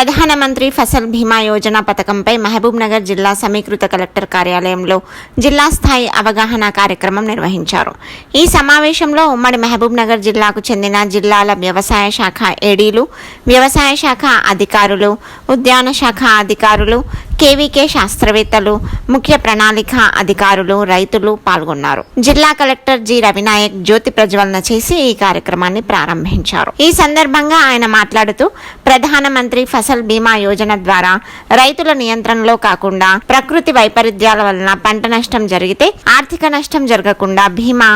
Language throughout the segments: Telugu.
ప్రధానమంత్రి ఫసల్ భీమా యోజన పథకంపై మహబూబ్ నగర్ జిల్లా సమీకృత కలెక్టర్ కార్యాలయంలో జిల్లా స్థాయి అవగాహన కార్యక్రమం నిర్వహించారు. ఈ సమావేశంలో ఉమ్మడి మహబూబ్ నగర్ జిల్లాకు చెందిన జిల్లాల వ్యవసాయ శాఖ ఏడీలు వ్యవసాయ శాఖ అధికారులు ఉద్యాన శాఖ అధికారులు కేవీకే శాస్త్రవేత్తలు ముఖ్య ప్రణాళిక అధికారులు రైతులు పాల్గొన్నారు. జిల్లా కలెక్టర్ జి. రవినాయక్ జ్యోతి ప్రజ్వలన చేసి ఈ కార్యక్రమాన్ని ప్రారంభించారు. ఈ సందర్భంగా ఆయన మాట్లాడుతూ ప్రధానమంత్రి ఫసల్ బీమా యోజన ద్వారా రైతుల నియంత్రణలో కాకుండా ప్రకృతి వైపరీత్యాల వలన పంట నష్టం జరిగితే ఆర్థిక నష్టం జరగకుండా బీమా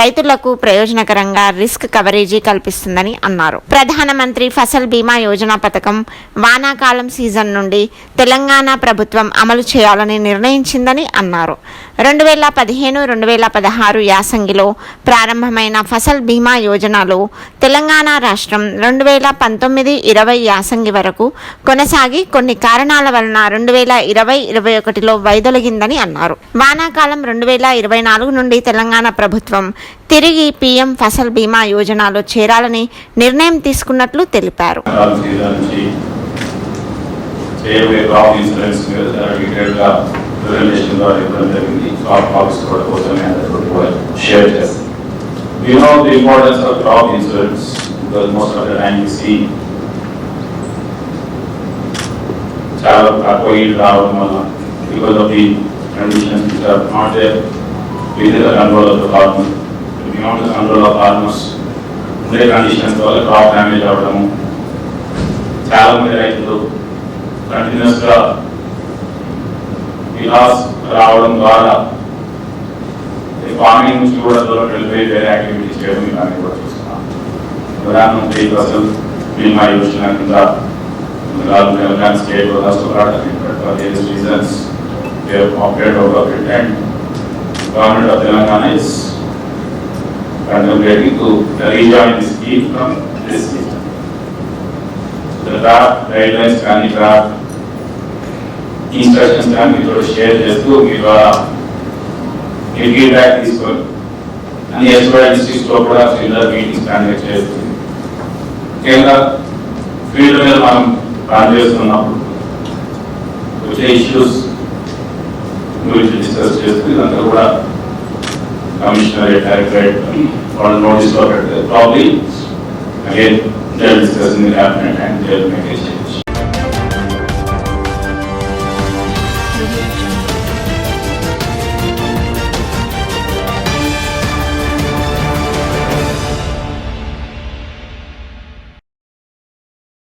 రైతులకు ప్రయోజనకరంగా రిస్క్ కవరేజీ కల్పిస్తుందని అన్నారు. ప్రధానమంత్రి ఫసల్ బీమా యోజన పథకం వానాకాలం సీజన్ నుండి తెలంగాణ ప్రభుత్వం అమలు చేయాలని నిర్ణయించిందని అన్నారు. రెండు వేల పదిహేను రెండు వేల పదహారు యాసంగిలో ప్రారంభమైన ఫసల్ బీమా యోజనలో తెలంగాణ రాష్ట్రం రెండు వేల పంతొమ్మిది ఇరవై యాసంగి వరకు కొనసాగి కొన్ని కారణాల వలన రెండు వేల ఇరవై ఇరవై ఒకటిలో వైదొలిగిందని అన్నారు. వానాకాలం రెండు వేల ఇరవై నాలుగు నుండి తెలంగాణ ప్రభుత్వం తిరిగి పీఎం ఫసల్ బీమా యోజనలో చేరాలని నిర్ణయం తీసుకున్నట్లు తెలిపారు. చేయబోయే క్రాప్ ఇన్సూరెన్స్ మీద చాలా డీటెయిల్గా ప్రెజెంటేషన్ ద్వారా ఇవ్వడం జరిగింది క్రాప్ కాప్స్ కూడా కోసమే అందరూ కూడా షేర్ చేస్తాం We know the importance of crop insurance because most of the time we see చాలా తక్కువ yield రావడం వల్ల because of the conditions which are not there within the control of the farmer. Beyond the control of farmers, ఉండే కండిషన్స్ వల్ల క్రాప్ డ్యామేజ్ అవ్వడము కంటిన్యూస్ గా విలాస్ రావడం ద్వారా ఈ ఫార్మింగ్ నుంచి కూడా దూరం వెళ్ళిపోయి వేరే యాక్టివిటీస్ చేయడం ఇలాంటి కూడా చూస్తున్నాం ప్రధానమంత్రి ఫసల్ బీమా యోజన కింద Raju Telangana state for various reasons they have opted out of it and government of Telangana is contemplating to rejoin the scheme from this year. Draft guide lines కానీ డ్రాఫ్ట్ ఇన్స్ట్రక్షన్స్ కానీ మీతో షేర్ చేస్తూ మీ ద్వారా మీరు ఫీడ్బ్యాక్ తీసుకొని అన్ని ఎస్ఓఐ డిస్ట్రిక్ట్స్ లో కూడా సిమిలర్ మీటింగ్స్ కండక్ట్ చేస్తుంది ముఖ్యంగా ఫీల్డ్ మీద మనం ప్లాన్ చేస్తున్నప్పుడు వచ్చే ఇష్యూస్ గురించి డిస్కస్ చేస్తూ ఇదంతా కూడా కమిషనరేట్ డైరెక్టరేట్ వాళ్ళు నోటీస్లో పెడితే probably again they'll discuss in the cabinet and to